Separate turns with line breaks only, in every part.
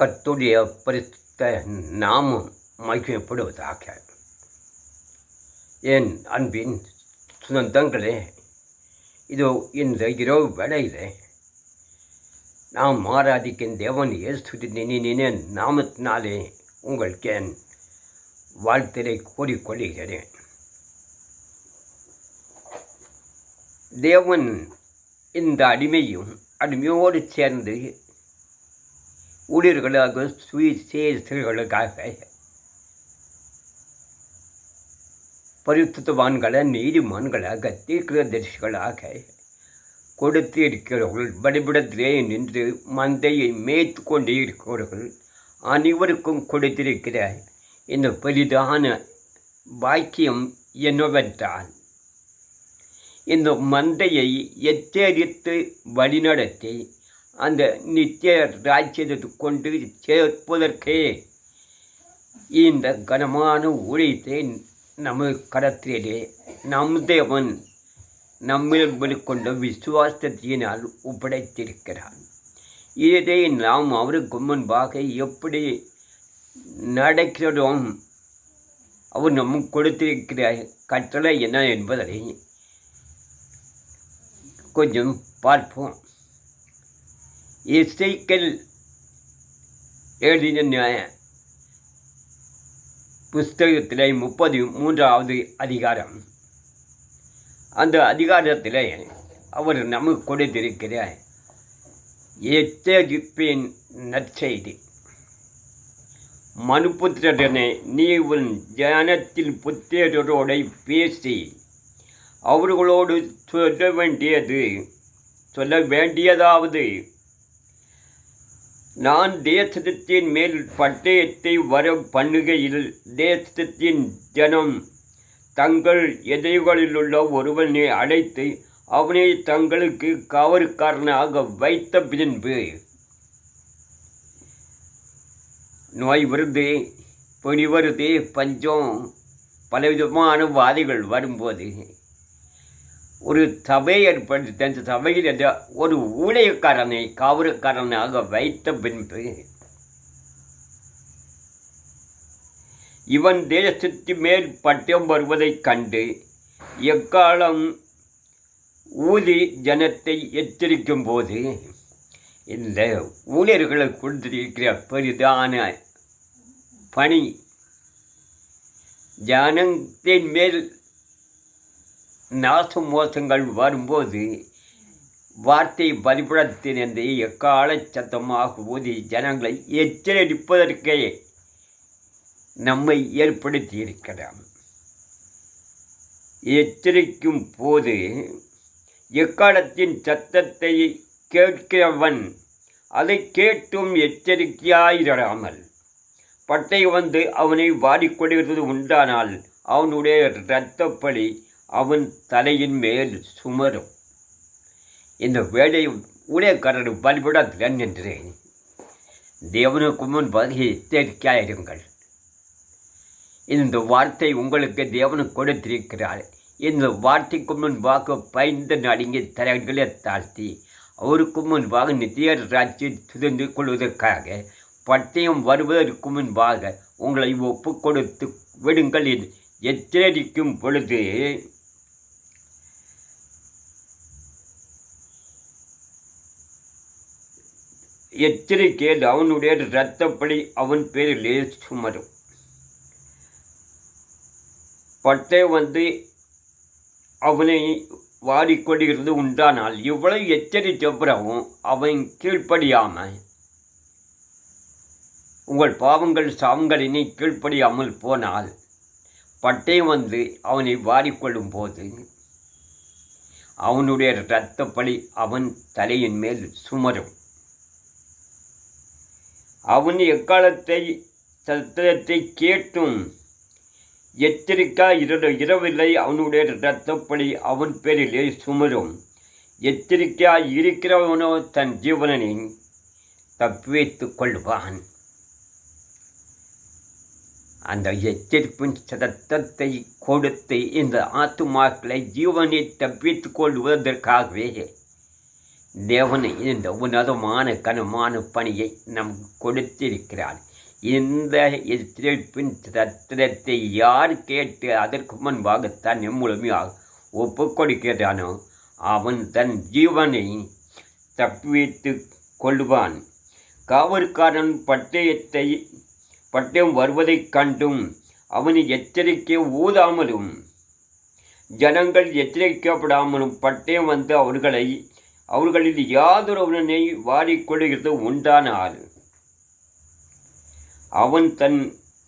கத்துடைய பரித்த நாமம் மகிமைப்படுவதாக என் அன்பின் சுதந்தங்களே இதோ இந்த இரவு வேளையிலே நாம் ஆராதிக்கும் தேவன் இயேசு நினைன நாமத்தினாலே உங்களுக்கு என் வாழ்த்தலை கூறிக்கொள்கிறேன். தேவன் இந்த அடிமையும் அடிமையோடு சேர்ந்து ஊழியர்களாக சுவிசேஷர்களுக்காக பரிசுத்தவான்களை நீதிமான்களாக தீர்க்கதரிசிகளாக கொடுத்து இருக்கிறவர்கள் வழிபடத்திலே நின்று மந்தையை மேய்த்து கொண்டே இருக்கிறவர்கள் அனைவருக்கும் கொடுத்திருக்கிற இந்த பெரிதான பாக்கியம் என்னவென்றால் இந்த மந்தையை எச்சரித்து வழிநடத்தி அந்த நித்திய ராஜ்யத்தை கொண்டு சேர்ப்பதற்கே இந்த கனமான ஊழியத்தை நம்ம கரத்திலே நம் தேவன் நம்மில் வெளிக்கொண்ட விசுவாசத்தினால் ஒப்படைத்திருக்கிறார். இதை நாம் அவருக்கு முன்பாக எப்படி நடக்கிறோம்? அவர் நம்ம கொடுத்திருக்கிற கட்டளை என்ன என்பதை கொஞ்சம் பார்ப்போம். இசைக்கல் எழுதின புஸ்தகத்தில் முப்பது மூன்றாவது அதிகாரம் அந்த அதிகாரத்தில் அவர் நமக்கு கொடுத்திருக்கிற எச்சரிப்பின் நற்செய்தி மனுபுத்திரனை நீ உன் ஜனத்தில் புத்திரரோட பேசி அவர்களோடு சொல்ல வேண்டியது சொல்ல வேண்டியதாவது நான் தேசத்தின் மேல் பட்டயத்தை வர பண்ணுகையில் தேசத்தின் ஜனம் தங்கள் எதிரிகளிலுள்ள ஒருவனை அழைத்து அவனை தங்களுக்கு காவற்காரனாக வைத்த பின்பு நோய் வருது பணி வருது பஞ்சம் பலவிதமான வாதிகள் வரும்போது ஒரு சபையை ஏற்படுத்தி அந்த சபையில் அந்த ஒரு ஊழியக்காரனை காவல்காரனாக வைத்த பின்பு இவன் தேசத்து மேல் பட்டம் வருவதைக் கண்டு எக்காலம் ஊதி ஜனத்தை எச்சரிக்கும் போது இந்த ஊழியர்களை கொடுத்திருக்கிற பெரிதான பணி ஜனத்தின் மேல் நாச மோசங்கள் வரும்போது வார்த்தை பலிபடத்திலிருந்து எக்கால சத்தமாக ஊதி ஜனங்களை எச்சரிப்பதற்கே நம்மை ஏற்படுத்தி இருக்கிறான் எச்சரிக்கும் போது எக்காலத்தின் சத்தத்தை கேட்கிறவன் அதை கேட்டும் எச்சரிக்கையாயிராமல் பட்டை வந்து அவனை வாடிக்கொடுகிறது உண்டானால் அவனுடைய இரத்தப்பழி அவன் தலையின் மேல் சுமரும். இந்த வேலை ஊழியக்காரர் பலிபடத்தில் நின்றேன். தேவனுக்கு முன் பதில் எச்சரிக்கையாயிருங்கள் இந்த வார்த்தை உங்களுக்கு தேவனுக்கு கொடுத்திருக்கிறார். இந்த வார்த்தைக்கு முன்பாக பயந்து நடுங்கி தரங்களை தாழ்த்தி அவருக்கு முன்பாக நித்திய ராட்சி சுதந்து கொள்வதற்காக பட்டயம் வருவதற்கு முன்பாக உங்களை ஒப்பு கொடுத்து விடுங்கள் எச்சரிக்கும் பொழுது எச்சரிக்கையில் அவனுடைய இரத்தப்படி அவன் பேரிலே சுமரும். பட்டை வந்து அவனை வாடிக்கொள்கிறது உண்டானால் இவ்வளவு எச்சரித்த பிறகும் அவன் கீழ்ப்படியாமல் உங்கள் பாவங்கள் சாவங்களினை கீழ்ப்படியாமல் போனால் பட்டை வந்து அவனை வாடிக்கொள்ளும் போது அவனுடைய இரத்தப்படி அவன் தலையின் மேல் சுமரும். அவன் எக்காலத்தை சத்திரத்தை கேட்டும்? எச்சரிக்கா இரவு இரவில்லை அவனுடைய இரத்தப்படி அவன் பேரிலே சுமரும். எச்சரிக்கையா இருக்கிறவனோ தன் ஜீவனனை தப்பித்து கொள்வான். அந்த எச்சரிப்பின் சத்தத்தை கொடுத்து இந்த ஆத்துமாக்களை ஜீவனை தப்பித்துக் கொள்வதற்காகவே தேவன் இந்த உன்னதமான கனமான பணியை நம் கொடுத்திருக்கிறார். இந்த எத்திரிப்பின் தத்திரத்தை யார் கேட்டு அதற்கு முன்பாக தன் முழுமையாக ஒப்பு கொடுக்கிறானோ அவன் தன் ஜீவனை தப்பித்து கொள்வான். காவற்காரன் பட்டயத்தை பட்டயம் வருவதைக் கண்டும் அவனை எச்சரிக்கை ஊதாமலும் ஜனங்கள் எச்சரிக்கப்படாமலும் பட்டயம் வந்து அவர்களை அவர்களில் யாதொருவனை வாரிக்கொள்கிறது உண்டானால் அவன் தன்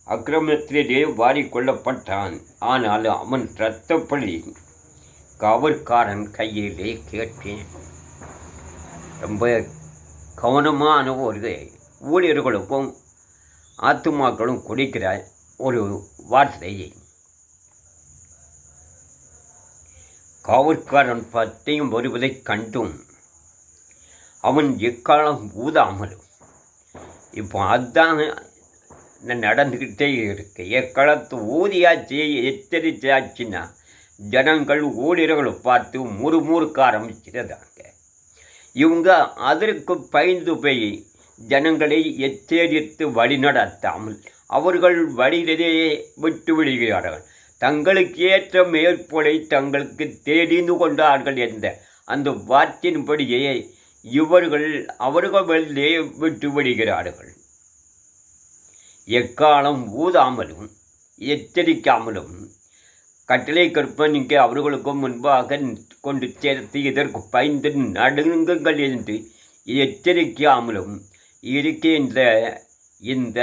அக்கிரமத்திலே வாரிக்கொள்ளப்பட்டான். ஆனால் அவன் இரத்தப்பள்ளி கவர்காரன் கையிலே கேட்டேன். ரொம்ப கவனமான ஒரு ஊழியர்களுக்கும் ஆத்துமாக்களும் கொடுக்கிற ஒரு வார்த்தையை. காவற்காரன் பத்தையும் வருவதைக் கண்டும் அவன் எக்காலம் ஊதாமலும். இப்போ அதுதான் நடந்துக்கிட்டே இருக்கு எக்காலத்து ஊதியாச்சு எச்சரித்தாச்சுன்னா ஜனங்கள் ஊழியர்களை பார்த்து முறுமுறுக்க ஆரம்பிச்சிருந்தாங்க இவங்க அதற்கு பயந்து போய் ஜனங்களை எச்சரித்து வழிநடத்தாமல் அவர்கள் வழியிலேயே விட்டு விடுகிறார்கள். தங்களுக்கு ஏற்ற மேற்பொலை தங்களுக்கு தெரிந்து கொண்டார்கள் என்ற அந்த வார்த்தையின்படியே இவர்கள் அவர்களே விட்டு விடுகிறார்கள். எக்காலம் ஊதாமலும் எச்சரிக்காமலும் கட்டளை கற்பனைக்கு அவர்களுக்கும் முன்பாக கொண்டு சேர்த்து இதற்கு பயந்து நடுங்குங்கள் என்று எச்சரிக்காமலும் இருக்கின்ற இந்த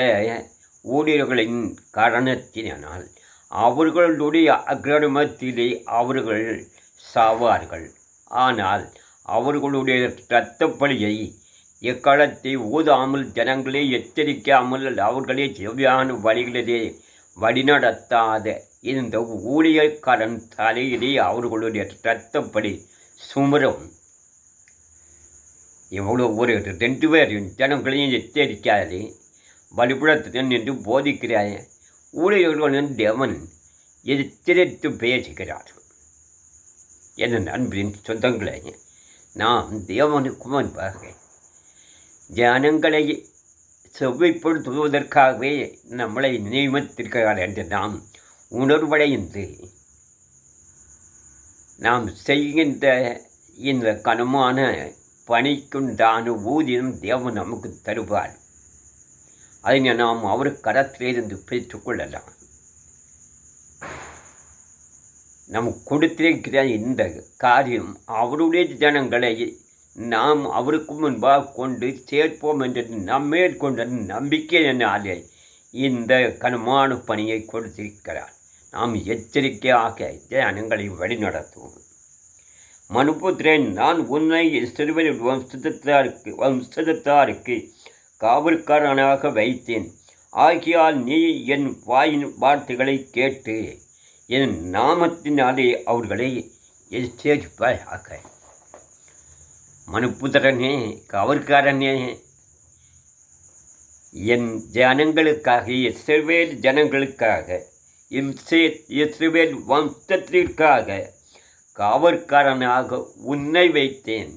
ஊழியர்களின் காரணத்தினால் அவர்களுடைய அக்கிரமத்திலே அவர்கள் சாவார்கள். ஆனால் அவர்களுடைய இரத்தப்பலியை எக்காலத்தை ஊதாமல் ஜனங்களே எச்சரிக்காமல் அவர்களே செவ்வியான வழிகளிலே வழிநடத்தாத இந்த ஊழியக்காரன் தலையிலே அவர்களுடைய இரத்தப்படி சுமரும். எவ்வளோ ஒரு ரெண்டு பேரையும் ஜனங்களையும் எச்சரிக்காது வழிபடத்துடன் என்று போதிக்கிறாய் ஊழியர்களுடன் தேவன் எச்சரித்து பேசுகிறார். என் அன்பின் சொந்தங்களை நாம் தேவனுக்கு முன்பாக ஜனங்களை செவ்வைப்படுத்துவதற்காகவே நம்மளை நியமித்திருக்கிறார் என்று நாம் உணர்வடைந்து நாம் செய்கின்ற இந்த கனமான பணிக்குண்டான ஊதியம் தேவன் நமக்கு தருவார். அதனை நாம் அவர் கரத்திலிருந்து பெற்றுக்கொள்ளலாம் நம் கொடுத்திருக்கிற இந்த காரியம் அவருடைய ஜனங்களை நாம் அவருக்கு முன்பாக கொண்டு சேர்ப்போம் என்று நம்மேல் கொண்ட நம்பிக்கையினாலே இந்த கனமான பணியை கொடுத்திருக்கிறார். நாம் எச்சரிக்கையாக ஜனங்களை வழிநடத்துவோம். மனுபுத்திரன் நான் உன்னை சிறுவன் வம்சத்தாருக்கு வம்சத்தாருக்கு காவல்காரனாக வைத்தேன். ஆகியால் நீ என் வாயின் வார்த்தைகளை கேட்டு என் நாமத்தினாலே அவர்களை எச்சேரிப்பாய் ஆக்க. மனுப்புதரனே கவர்காரனே என் ஜனங்களுக்காக இஸ்ரவேல் ஜனங்களுக்காக இஸ்ரவேல் வம்சத்திற்காக காவற்காரனாக உன்னை வைத்தேன்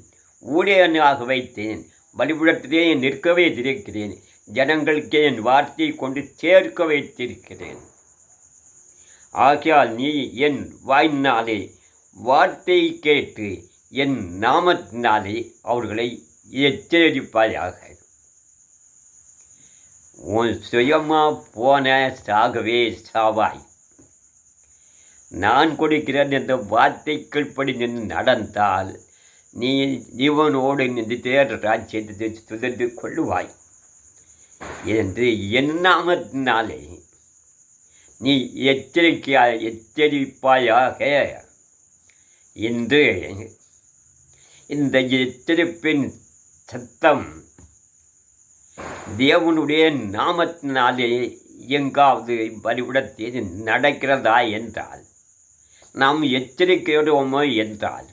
ஊழியனாக வைத்தேன் வழிபடத்திலே நிற்கவே இருக்கிறேன் ஜனங்களுக்கு என் வார்த்தையை கொண்டு சேர்க்க வைத்திருக்கிறேன். ஆகையால் நீ என் வாயினாலே வார்த்தையை கேட்டு என் நாமத்தினாலே அவர்களை எச்சரிப்பாயாக. உன் சுயமா போன சாகவே சாவாய். நான் கொடுக்கிறேன் என்ற வார்த்தைக்குள்படி நின்று நடந்தால் நீ ஜீவனோடு நின்று தேர் ராஜ்யத்தை சுதந்து கொள்ளுவாய். என்று என் நாமத்தினாலே நீ எச்சரிக்கையா எச்சரிப்பாயாக என்று இந்த எச்சரிப்பின் சத்தம் தேவனுடைய நாமத்தினாலே எங்காவது பலிவிடத்தில் நடக்கிறதா என்றால் நாம் எச்சரிக்கையோடுவோமோ என்றால்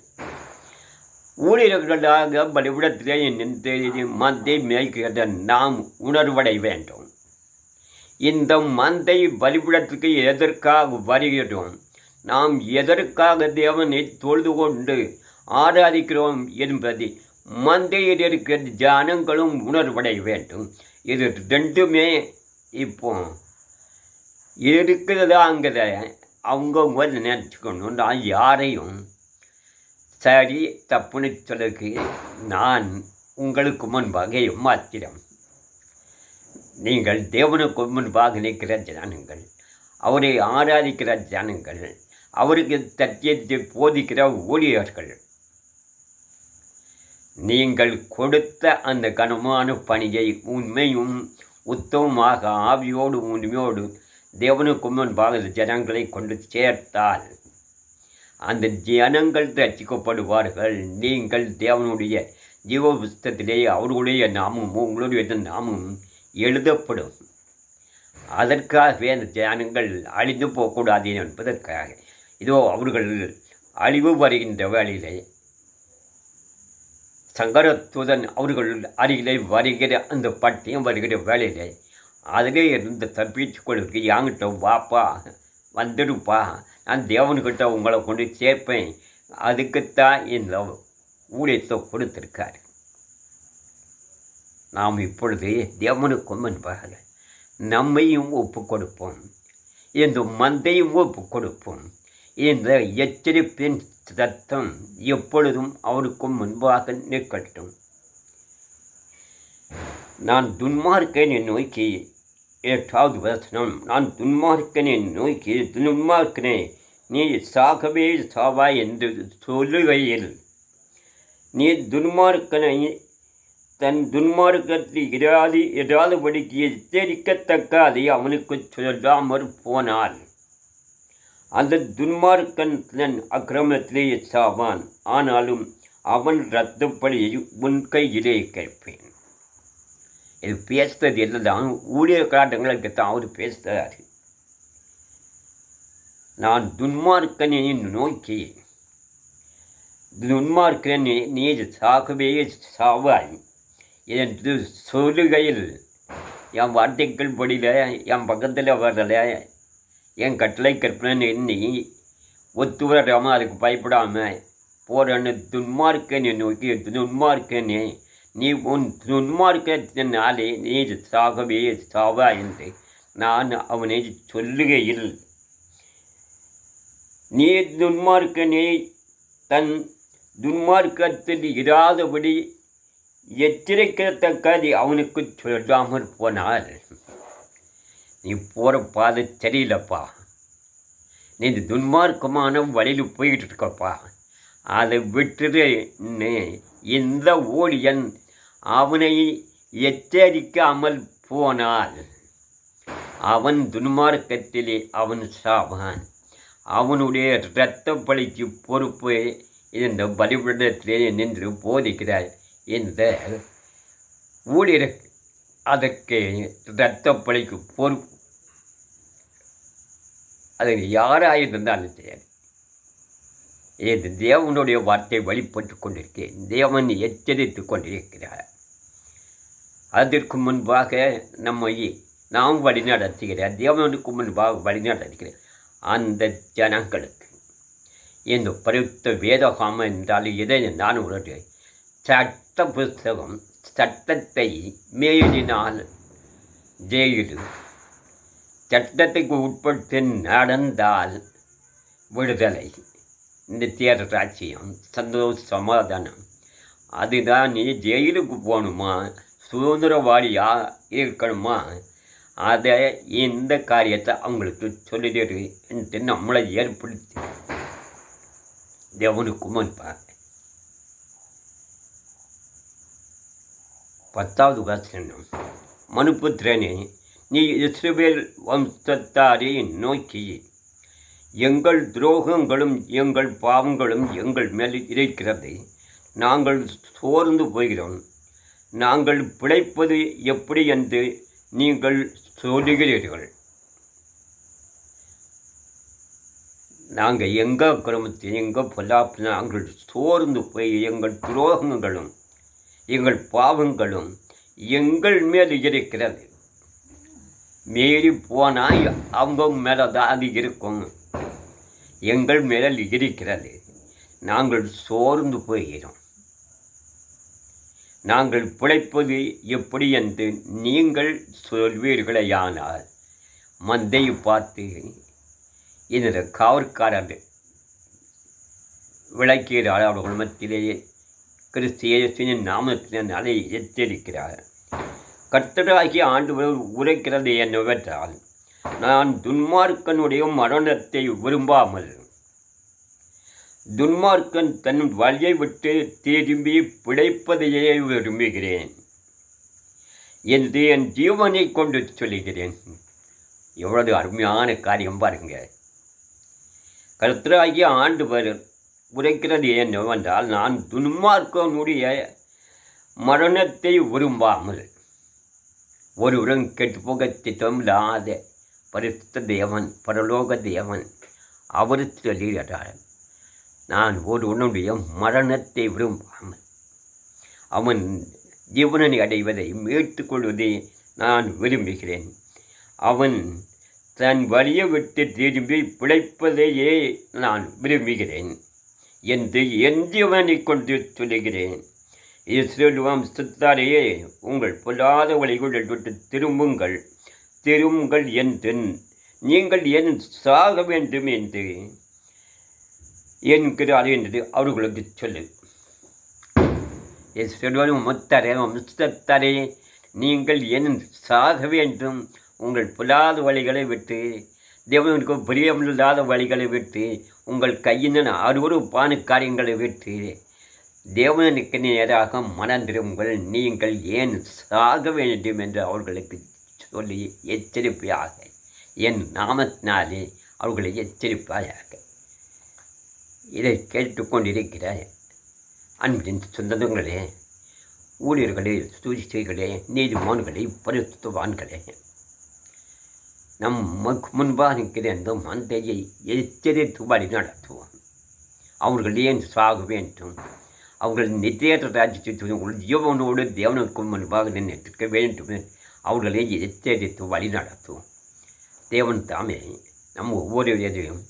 ஊழியர்களாக பலிவிடத்திலே நின்று மந்தை மேய்க்கிறத நாம் உணர்வடை வேண்டும். இந்த மந்தை வழிபடத்துக்கு எதற்காக வருகிறோம்? நாம் எதற்காக தேவனை தொழுது கொண்டு ஆராதிக்கிறோம் என்பதை மந்தையில் இருக்கிற ஜனங்களும் உணர்வடைய வேண்டும். இது ரெண்டுமே இப்போ இருக்கிறதாங்கிறத அவங்கவுங்க நினச்சிக்கணும் நான் யாரையும் சரி தப்புன்னு சொல்லுக்கு. நான் உங்களுக்கு முன்பாக மாத்திரம் நீங்கள் தேவனுக்கு முன்பாக நிற்கிற ஜனங்கள் அவரை ஆராதிக்கிற ஜனங்கள் அவருக்கு தத்தியத்தை போதிக்கிற ஊழியர்கள். நீங்கள் கொடுத்த அந்த கனமான பணியை உண்மையும் உத்தமமாக ஆவியோடு உண்மையோடு தேவனுக்கு முன்பாக ஜனங்களை கொண்டு சேர்த்தால் அந்த ஜனங்கள் ரசிக்கப்படுவார்கள் நீங்கள் தேவனுடைய ஜீவ புஸ்தத்திலே அவர்களுடைய நாமும் உங்களுடைய நாமும் எழுதப்படும். அதற்காகவே அந்த தியானங்கள் அழிந்து போகக்கூடாது என்பதற்காக. இதோ அவர்கள் அழிவு வருகின்ற வேளையிலே சங்கரத்துதன் அவர்கள் அருகிலே வருகிற அந்த பட்டியம் வருகிற வேலையிலே அதிலே இருந்து தப்பிச்சு கொள்வதற்கு யாங்கிட்ட வாப்பா வந்துடுப்பா. நான் தேவனுக்கிட்ட உங்களை கொண்டு சேர்ப்பேன். அதுக்குத்தான் இந்த ஊழியத்தை கொடுத்துருக்காரு. நாம் இப்பொழுது தேவனுக்கும் முன்பாக நம்மையும் ஒப்பு கொடுப்போம் இந்த மந்தையும் ஒப்பு கொடுப்போம் இந்த எச்சரிப்பின் சத்தம் எப்பொழுதும் அவருக்கும் முன்பாக நிற்கட்டும். நான் துன்மார்க்கனை நோக்கி எட்டாவது வசனம் நான் துன்மார்க்கனை நோக்கி துன்மார்க்கனே நீ சாகவே சாவாய் என்று சொல்லுகையில் நீ துன்மார்க்கனை தன் துன்மார்க்கத்தில் இராது இராதபடிக்கு எச்சரிக்கத்தக்க அதை அவனுக்கு சொல்லாமற் போனால் அந்த துன்மார்க்கன் தன் அக்கிரமத்திலே சாவான். ஆனாலும் அவன் இரத்தப்படியை உன் கையிலே கேட்பேன். இது பேசுறது என்னதான்? ஊழிய காட்டங்களுக்கு தான் அவர் பேசுகிறார் நான் துன்மார்க்கனை நோக்கி துன்மார்க்கனை நீ சாகவே சாவாய். என்று சொல்லுகையில் என் வார்த்தைகள் படியில் என் பக்கத்தில் வரல என் கட்டளை கற்பனை எண்ணி ஒத்து வராமல் அதுக்கு பயப்படாமல் போறன்னு துன்மார்க்கனை நோக்கி துன்மார்க்கனே நீ உன் துன்மார்க்கத்தினாலே நீ சாகவே சாவா என்று நான் அவனை சொல்லுகையில் நீ துன்மார்க்கனே தன் துன்மார்க்கத்தில் இராதபடி எச்சரிக்கத்தக்கது அவனுக்கு சொல்லாமல் போனால் நீ போகிற பாதை சரியில்லைப்பா. நீ இந்த துன்மார்க்கமான வழியில் போய்கிட்டு இருக்கப்பா அதை விட்டுருன்னு இந்த ஊழியன் அவனை எச்சரிக்காமல் போனால் அவன் துன்மார்க்கத்திலே அவன் சாவான். அவனுடைய இரத்த பழிக்கு பொறுப்பு இந்த பலிபீடத்திலே நின்று போதிக்கிறாய். இந்த ஊழியர் அதற்கு இரத்த பழிக்கு பொறுப்பு அது யாராக இருந்தாலும் சரி. இது தேவனுடைய வார்த்தை வழிபட்டு கொண்டிருக்கேன் தேவன் எச்சரித்து கொண்டிருக்கிறார். அதற்கு முன்பாக நம்மை நாம் வழிநடத்துகிறார் தேவனுக்கு முன்பாக வழிநடத்துகிறார் அந்த ஜனங்களுக்கு இந்த பருத்த வேதகாமம் என்றால் இதை நான் ஒரு சட்ட புஸ்தகம் சட்டத்தை மீறினால் ஜெயிலு. சட்டத்துக்கு உட்பட்டு நடந்தால் விடுதலை. நித்திய ராட்சியம் சந்தோஷ சமாதானம். அதுதான் நீ ஜெயிலுக்கு போகணுமா? சுதந்திரவாளியாக இருக்கணுமா? அதை இந்த காரியத்தை அவங்களுக்கு சொல்லிடு என்று நம்மளை ஏற்படுத்தி. தேவனுக்கு முன்பாக பத்தாவது வசனம். மனுபுத்திரனே நீ இஸ்ரேல் வம்சத்தாரை நோக்கி எங்கள் துரோகங்களும் எங்கள் பாவங்களும் எங்கள் மேல் இருக்கிறது நாங்கள் சோர்ந்து போகிறோம். நாங்கள் பிழைப்பது எப்படி என்று நீங்கள் சொல்லுகிறீர்கள். நாங்கள் எங்கள் கிரமத்தில் எங்கள் பொல்லாப்பு நாங்கள் சோர்ந்து போய் எங்கள் துரோகங்களும் எங்கள் பாவங்களும் எங்கள் மேல் இருக்கிறது. மீறி போனால் அவங்க மேலே தான் அது இருக்கும். எங்கள் மேலே இருக்கிறது. நாங்கள் சோர்ந்து போகிறோம். நாங்கள் பிழைப்பது எப்படி என்று நீங்கள் சொல்வீர்களேயானால் மந்தையை பார்த்து இந்த காவற்காரர் விளக்கிற அவர்கள் மத்தியிலேயே கிறிஸ்தியத்தின் நாமத்தினாலே எச்சரிக்கிறார். கர்த்தராகிய ஆண்டு உரைக்கிறது என்னவென்றால் நான் துன்மார்க்கனுடைய மரணத்தை விரும்பாமல் துன்மார்க்கன் தன் வழியை விட்டு திரும்பி பிழைப்பதையே விரும்புகிறேன் என்று என் ஜீவனை கொண்டு சொல்லுகிறேன். எவ்வளவு அருமையான காரியம் பாருங்க. கர்த்தராகிய வரும் உரைக்கிறது என்னவென்றால் நான் துன்மார்க்கனுடைய மரணத்தை விரும்பாமல் ஒருவரும் கெட்டு போக திட்டமில்லாத பரிசுத்த தேவன் பரலோக தேவன் அவர் சொல்லுகிறார் நான் ஒருவனுடைய மரணத்தை விரும்பாமல் அவன் ஜீவனை அடைவதை மீட்டுக்கொள்வதை நான் விரும்புகிறேன். அவன் தன் வழியை விட்டு திரும்பி பிழைப்பதையே நான் விரும்புகிறேன். என்று என் கொண்டு சொல்லுகிறேன். இஸ்ரேல் வம்சத்தாரையே உங்கள் பொல்லாத வழிகளை விட்டு திரும்புங்கள். திரும்புங்கள் என்று நீங்கள் என் சாக வேண்டும் என்று என்கிறார் என்று அவர்களுக்கு சொல்லு. இஸ்ரேல் முத்தரே வம்சத்தாரே நீங்கள் என் சாக வேண்டும். உங்கள் புலாத வழிகளை விட்டு தேவனுக்கு பிரியமில்லாத வழிகளை விட்டு உங்கள் கையின பானு காரியங்களை விட்டு தேவனுக்கு நேராக மனந்திருங்கள் நீங்கள் ஏன் சாக வேண்டும் என்று அவர்களுக்கு சொல்லி எச்சரிப்பாக என் நாமத்தினாலே அவர்களை எச்சரிப்பாயாக இதை கேட்டுக்கொண்டிருக்கிற அன்பின் சொந்தங்களே ஊழியர்களே சூழ்ச்சிகளே நீதிமான்களே பரிசுத்தவான்களே நமக்கு முன்பாக இருக்கிற அந்த மந்தையை எச்சரித்து வழி நடத்துவோம். அவர்கள் ஏன் சாக வேண்டும்? அவர்கள் நித்தியற்ற ராஜ்யத்தை உங்கள் ஜீவனோடு தேவனுக்கு முன்பாக நின்றுக்க வேண்டும். அவர்களை எச்சரித்து வழி நடத்துவோம். தேவன் தாமே நம் ஒவ்வொருவரையும்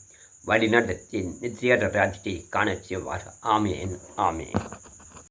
வழி நடத்தி நித்தியற்ற ராஜ்யத்தை காண செய்வார். ஆமேன் ஆமேன்.